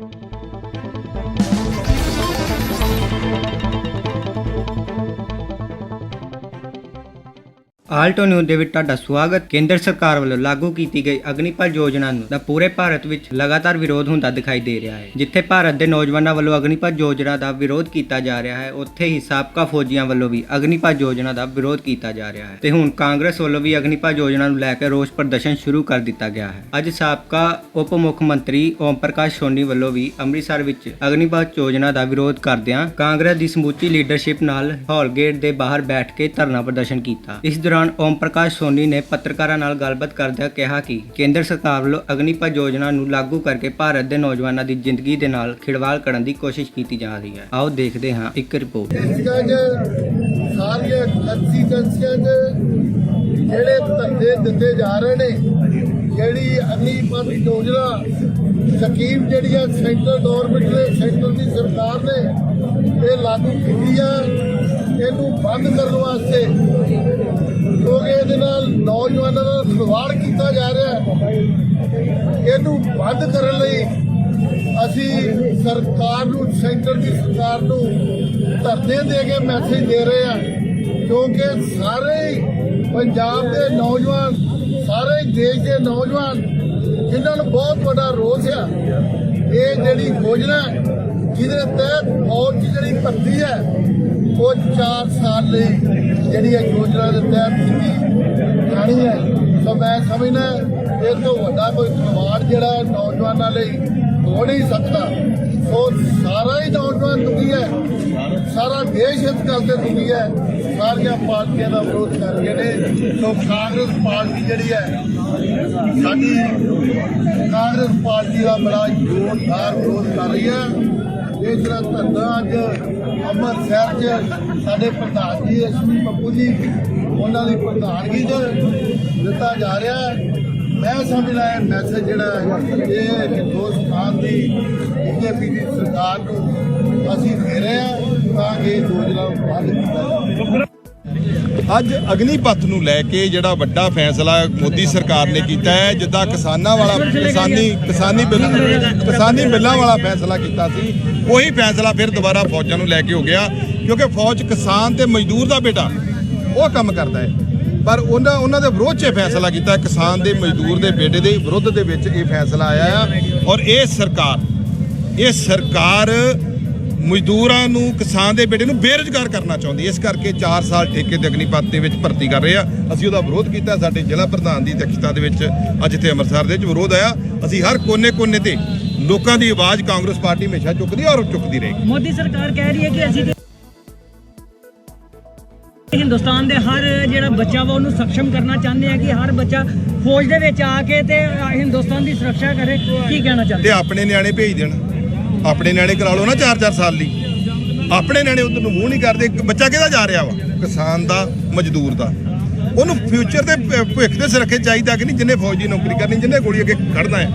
thank you Alto news ਦੇ ਵਿੱਚ ਤੁਹਾਡਾ ਸਵਾਗਤ। ਕੇਂਦਰ ਸਰਕਾਰ ਵੱਲੋਂ ਲਾਗੂ ਕੀਤੀ ਗਈ ਅਗਨੀਪਥ ਯੋਜਨਾ ਨੂੰ ਦਾ ਪੂਰੇ ਭਾਰਤ ਵਿੱਚ ਲਗਾਤਾਰ ਵਿਰੋਧ ਹੁੰਦਾ ਦਿਖਾਈ ਦੇ ਰਿਹਾ ਹੈ। ਜਿੱਥੇ ਭਾਰਤ ਦੇ ਨੌਜਵਾਨਾਂ ਵੱਲੋਂ ਅਗਨੀਪਥ ਯੋਜਨਾ ਦਾ ਵਿਰੋਧ ਕੀਤਾ ਜਾ ਰਿਹਾ ਹੈ, ਉੱਥੇ ਹੀ ਸਾਬਕਾ ਫੌਜੀਆਂ ਵੱਲੋਂ ਵੀ ਅਗਨੀਪਤ ਯੋਜਨਾ ਦਾ ਵਿਰੋਧ ਕੀਤਾ ਜਾ ਰਿਹਾ ਹੈ। ਤੇ ਹੁਣ ਕਾਂਗਰਸ ਵੱਲੋਂ ਵੀ ਅਗਨੀਪਥ ਯੋਜਨਾ ਨੂੰ ਲੈ ਕੇ ਰੋਸ ਪ੍ਰਦਰਸ਼ਨ ਸ਼ੁਰੂ ਕਰ ਦਿੱਤਾ ਗਿਆ ਹੈ। ਅੱਜ ਸਾਬਕਾ ਉਪ ਮੁੱਖ ਮੰਤਰੀ ਓਮ ਪ੍ਰਕਾਸ਼ ਸੋਨੀ ਵੱਲੋਂ ਵੀ ਅੰਮ੍ਰਿਤਸਰ ਵਿੱਚ ਅਗਨੀਪਥ ਯੋਜਨਾ ਦਾ ਵਿਰੋਧ ਕਰਦਿਆਂ ਕਾਂਗਰਸ ਦੀ ਸਮੁੱਚੀ ਲੀਡਰਸ਼ਿਪ ਨਾਲ ਹਾਲ ਗੇਟ ਦੇ ਬਾਹਰ ਬੈਠ ਕੇ ਧਰਨਾ ਪ੍ਰਦਰਸ਼ਨ ਕੀਤਾ। ਇਸ ਦੌਰਾਨ ਓਮ ਪ੍ਰਕਾਸ਼ ਸੋਨੀ ਨੇ ਪੱਤਰਕਾਰਾਂ ਨਾਲ ਗੱਲਬਾਤ ਕਰਦਿਆਂ ਕਿਹਾ ਕਿ ਕੇਂਦਰ ਸਰਕਾਰ ਵੱਲੋਂ ਅਗਨੀਪਥ ਯੋਜਨਾ ਨੂੰ ਲਾਗੂ ਕਰਕੇ ਭਾਰਤ ਦੇ ਨੌਜਵਾਨਾਂ ਦੀ ਜ਼ਿੰਦਗੀ ਦੇ ਨਾਲ ਖਿਲਵਾੜ ਕਰਨ ਦੀ ਕੋਸ਼ਿਸ਼ ਕੀਤੀ ਜਾ ਰਹੀ ਹੈ। ਆਓ ਦੇਖਦੇ ਹਾਂ ਇੱਕ ਰਿਪੋਰਟ। ਸਾਰੀਆਂ ਕੰਸਟੀਟੈਂਸੀਆਂ ਜਿਹੜੇ ਧੰਦੇ ਦਿੱਤੇ ਜਾ ਰਹੇ ਨੇ, ਜਿਹੜੀ ਅਗਨੀਪਥ ਯੋਜਨਾ ਸਕੀਮ ਜਿਹੜੀ ਆ ਸੈਂਟਰ ਗਵਰਨਮੈਂਟ ਨੇ ਸੈਂਟਰ ਦੀ ਸਰਕਾਰ ਨੇ ਇਹ ਲਾਗੂ ਕੀਤੀ ਆ। ਇਹਨੂੰ ਬੰਦ ਕਰਨ ਵਾਸਤੇ ਕਿਉਂਕਿ ਇਹਦੇ ਨਾਲ ਨੌਜਵਾਨਾਂ ਦਾ ਖਿਲਵਾੜ ਕੀਤਾ ਜਾ ਰਿਹਾ ਹੈ। ਇਹਨੂੰ ਬੰਦ ਕਰਨ ਲਈ ਅਸੀਂ ਸਰਕਾਰ ਨੂੰ, ਸੈਂਟਰ ਦੀ ਸਰਕਾਰ ਨੂੰ ਧਰਨੇ ਦੇ ਕੇ ਮੈਸੇਜ ਦੇ ਰਹੇ ਹਾਂ, ਕਿਉਂਕਿ ਸਾਰੇ ਪੰਜਾਬ ਦੇ ਨੌਜਵਾਨ, ਸਾਰੇ ਦੇਸ਼ ਦੇ ਨੌਜਵਾਨ, ਜਿਨ੍ਹਾਂ ਨੂੰ ਬਹੁਤ ਵੱਡਾ ਰੋਸ ਆ, ਇਹ ਜਿਹੜੀ ਯੋਜਨਾ ਜਿਹਦੇ ਤਹਿਤ ਫੌਜ ਜਿਹੜੀ ਭਰਤੀ ਹੈ, ਉਹ 4 ਸਾਲ ਲਈ ਜਿਹੜੀ ਹੈ ਯੋਜਨਾ ਦੇ ਤਹਿਤ ਕੀਤੀ ਜਾਣੀ ਹੈ। ਸੋ ਮੈਂ ਸਮਝਦਾ ਇਹ ਤੋਂ ਵੱਡਾ ਕੋਈ ਖਿਲਵਾੜ ਜਿਹੜਾ ਨੌਜਵਾਨਾਂ ਲਈ ਹੋ ਨਹੀਂ ਸਕਦਾ। ਸੋ ਸਾਰਾ ਹੀ ਨੌਜਵਾਨ ਦੁਖੀ ਹੈ, ਸਾਰਾ ਦੇਸ਼ ਇਸ ਗੱਲ ਤੇ ਦੁਖੀ ਹੈ। ਸਾਰੀਆਂ ਪਾਰਟੀਆਂ ਦਾ ਵਿਰੋਧ ਕਰ ਰਹੀਆਂ ਨੇ। ਸੋ ਕਾਂਗਰਸ ਪਾਰਟੀ ਜਿਹੜੀ ਹੈ, ਸਾਡੀ ਕਾਂਗਰਸ ਪਾਰਟੀ ਦਾ ਬੜਾ ਜ਼ੋਰਦਾਰ ਵਿਰੋਧ ਕਰ ਰਹੀ ਹੈ। ਇਸ ਤਰ੍ਹਾਂ ਧਰਨਾ ਅੱਜ ਅੰਮ੍ਰਿਤਸਰ 'ਚ ਸਾਡੇ ਪ੍ਰਧਾਨ ਜੀ ਅਸ਼ਵਨੀ ਬੱਬੂ ਜੀ, ਉਹਨਾਂ ਦੀ ਪ੍ਰਧਾਨਗੀ 'ਚ ਦਿੱਤਾ ਜਾ ਰਿਹਾ ਹੈ। ਮੈਂ ਸਮਝਦਾ ਇਹ ਮੈਸੇਜ ਜਿਹੜਾ ਇਹ ਹਿੰਦੁਸਤਾਨ ਦੀ ਬੀਜੇਪੀ ਦੀ ਸਰਕਾਰ ਨੂੰ ਅਸੀਂ ਦੇ ਰਹੇ ਹਾਂ ਤਾਂ ਕਿ ਇਹ ਯੋਜਨਾ ਨੂੰ ਬੰਦ ਕੀਤਾ ਅੱਜ ਅਗਨੀਪਥ ਨੂੰ ਲੈ ਕੇ ਜਿਹੜਾ ਵੱਡਾ ਫੈਸਲਾ ਮੋਦੀ ਸਰਕਾਰ ਨੇ ਕੀਤਾ ਹੈ, ਜਿੱਦਾਂ ਕਿਸਾਨਾਂ ਵਾਲਾ ਕਿਸਾਨੀ ਕਿਸਾਨੀ ਬਿੱਲ, ਕਿਸਾਨੀ ਬਿੱਲਾਂ ਵਾਲਾ ਫੈਸਲਾ ਕੀਤਾ ਸੀ, ਉਹੀ ਫੈਸਲਾ ਫਿਰ ਦੁਬਾਰਾ ਫੌਜਾਂ ਨੂੰ ਲੈ ਕੇ ਹੋ ਗਿਆ, ਕਿਉਂਕਿ ਫੌਜ ਕਿਸਾਨ ਤੇ ਮਜ਼ਦੂਰ ਦਾ ਬੇਟਾ, ਉਹ ਕੰਮ ਕਰਦਾ ਹੈ। ਪਰ ਉਹਨਾਂ ਉਹਨਾਂ ਦੇ ਵਿਰੋਧ 'ਚ ਇਹ ਫੈਸਲਾ ਕੀਤਾ ਕਿਸਾਨ ਦੇ, ਮਜ਼ਦੂਰ ਦੇ ਬੇਟੇ ਦੇ ਵਿਰੁੱਧ ਦੇ ਵਿੱਚ ਇਹ ਫੈਸਲਾ ਆਇਆ ਆ ਔਰ ਇਹ ਸਰਕਾਰ ਇਹ ਸਰਕਾਰ ਮਜ਼ਦੂਰਾਂ ਨੂੰ ਕਿਸਾਨ ਦੇ ਬੇਟੇ ਨੂੰ ਬੇਰੁਜ਼ਗਾਰ ਕਰਨਾ ਚਾਹੁੰਦੀ ਇਸ ਕਰਕੇ 4 ਸਾਲ ਠੇਕੇ ਤੇ ਅਗਨੀਪਥ ਦੇ ਵਿੱਚ ਭਰਤੀ ਕਰ ਰਹੇ ਆ। ਅਸੀਂ ਉਹਦਾ ਵਿਰੋਧ ਕੀਤਾ ਸਾਡੇ ਜ਼ਿਲ੍ਹਾ ਪ੍ਰਧਾਨ ਦੀ ਅਧਿਕਸ਼ਤਾ ਦੇ ਵਿੱਚ ਅੱਜ ਇੱਥੇ ਅੰਮ੍ਰਿਤਸਰ ਦੇ ਵਿੱਚ ਵਿਰੋਧ ਆਇਆ। ਅਸੀਂ ਹਰ ਕੋਨੇ-ਕੋਨੇ ਤੇ ਲੋਕਾਂ ਦੀ ਆਵਾਜ਼ ਕਾਂਗਰਸ ਪਾਰਟੀ ਹਮੇਸ਼ਾ ਚੁੱਕਦੀ ਔਰ ਚੁੱਕਦੀ ਰਹੇਗੀ। ਮੋਦੀ ਸਰਕਾਰ ਕਹਿ ਰਹੀ ਹੈ ਕਿ ਅਸੀਂ ਹਿੰਦੁਸਤਾਨ ਦੇ ਹਰ ਜਿਹੜਾ ਬੱਚਾ ਵਾ ਉਹਨੂੰ ਸક્ષਮ ਕਰਨਾ ਚਾਹੁੰਦੇ ਆ ਕਿ ਹਰ ਬੱਚਾ ਫੌਜ ਦੇ ਵਿੱਚ ਆ ਕੇ ਤੇ ਹਿੰਦੁਸਤਾਨ ਦੀ ਸੁਰੱਖਿਆ ਕਰੇ। ਕੀ ਕਹਿਣਾ ਚਾਹੁੰਦੇ? ਤੇ ਆਪਣੇ ਨਿਆਣੇ ਭੇਜ ਦੇਣ। ਆਪਣੇ ਨਿਆਣੇ ਕਰਾ ਲਓ ਨਾ 4-4 ਸਾਲ ਲਈ। ਆਪਣੇ ਨਿਆਣੇ ਉਧਰ ਨੂੰ ਮੂੰਹ ਨਹੀਂ ਕਰਦੇ, ਇੱਕ ਬੱਚਾ ਕਿਹਦਾ ਜਾ ਰਿਹਾ ਵਾ? ਕਿਸਾਨ ਦਾ, ਮਜ਼ਦੂਰ ਦਾ। ਉਹਨੂੰ ਫਿਊਚਰ ਦੇ ਭਵਿੱਖ ਦੇ ਸੁਰੱਖੇ ਚਾਹੀਦਾ ਕਿ ਨਹੀਂ, ਜਿੰਨੇ ਫੌਜ ਦੀ ਨੌਕਰੀ ਕਰਨੀ, ਜਿੰਨੇ ਗੋਲੀ ਅੱਗੇ ਖੜਨਾ ਹੈ।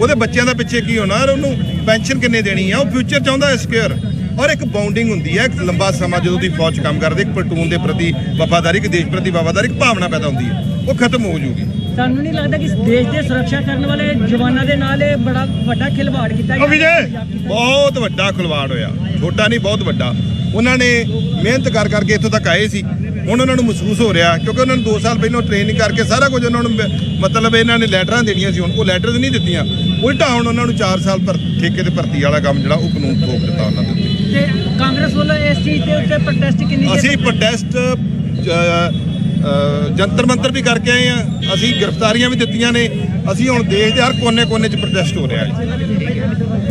ਉਹਦੇ ਬੱਚਿਆਂ ਦਾ ਪਿੱਛੇ ਕੀ ਹੋਣਾ? ਔਰ ਉਹਨੂੰ ਪੈਨਸ਼ਨ ਕਿੰਨੇ ਦੇਣੀ ਆ? ਉਹ ਫਿਊਚਰ ਚਾਹੁੰਦਾ ਹੈ ਸਿਕਿਉਰ ਔਰ ਇੱਕ ਬਾਉਂਡਿੰਗ ਹੁੰਦੀ ਹੈ, ਇੱਕ ਲੰਬਾ ਸਮਾਂ ਜਦੋਂ ਦੀ ਫੌਜ 'ਚ ਕੰਮ ਕਰਦੇ, ਇੱਕ ਪਲਟੂਨ ਦੇ ਪ੍ਰਤੀ ਵਫਾਦਾਰੀ, ਇੱਕ ਦੇਸ਼ ਪ੍ਰਤੀ ਵਫਾਦਾਰੀ, ਇੱਕ ਭਾਵਨਾ ਪੈਦਾ ਹੁੰਦੀ ਹੈ। ਉਹ ਖਤਮ ਹੋ ਜੂਗੀ ਤੁਹਾਨੂੰ ਨਹੀਂ ਲੱਗਦਾ ਕਿ ਦੇਸ਼ ਦੇ ਸੁਰੱਖਿਆ ਕਰਨ ਵਾਲੇ ਜਵਾਨਾਂ ਦੇ ਨਾਲ ਇਹ ਬੜਾ ਵੱਡਾ ਖਿਲਵਾੜ ਕੀਤਾ ਗਿਆ। ਵਿਜੇ ਬਹੁਤ ਵੱਡਾ ਖਿਲਵਾੜ ਹੋਇਆ। ਛੋਟਾ ਨਹੀਂ ਬਹੁਤ ਵੱਡਾ। ਉਹਨਾਂ ਨੇ ਮਿਹਨਤ ਕਰ ਕਰਕੇ ਇੱਥੋਂ ਤੱਕ ਆਏ ਸੀ। ਹੁਣ ਉਹਨਾਂ ਨੂੰ ਮਹਿਸੂਸ ਹੋ ਰਿਹਾ ਕਿਉਂਕਿ ਉਹਨਾਂ ਨੂੰ 2 ਸਾਲ ਪਹਿਲਾਂ ਟ੍ਰੇਨਿੰਗ ਕਰਕੇ ਸਾਰਾ ਕੁਝ ਉਹਨਾਂ ਨੂੰ ਮਤਲਬ ਇਹਨਾਂ ਨੇ ਲੈਟਰਾਂ ਦੇਣੀਆਂ ਸੀ ਹੁਣ। ਉਹ ਲੈਟਰਸ ਨਹੀਂ ਦਿੱਤੀਆਂ। ਉਲਟਾ ਹੁਣ ਉਹਨਾਂ ਨੂੰ 4 ਸਾਲ ਪਰ ਠੇਕੇ ਤੇ ਭਰਤੀ ਵਾਲਾ ਕੰਮ ਜਿਹੜਾ ਉਹ ਕਾਨੂੰਨ ਥੋਪ ਦਿੱਤਾ ਉਹਨਾਂ ਦੇ ਉੱਤੇ। ਤੇ ਕਾਂਗਰਸ ਵੱਲੋਂ ਇਸ ਚੀਜ਼ ਦੇ ਉੱਤੇ ਪ੍ਰੋਟੈਸਟ ਕਿੰਨੀ ਅਸੀਂ ਪ੍ਰੋਟੈਸਟ ਜੰਤਰ ਮੰਤਰ ਵੀ ਕਰਕੇ ਆਏ ਆ। ਅਸੀਂ ਗ੍ਰਿਫਤਾਰੀਆਂ ਵੀ ਦਿੱਤੀਆਂ ਨੇ। ਅਸੀਂ ਹੁਣ ਦੇਸ਼ ਦੇ ਹਰ ਕੋਨੇ-ਕੋਨੇ 'ਚ ਪ੍ਰੋਟੈਸਟ ਹੋ ਰਿਹਾ ਹੈ।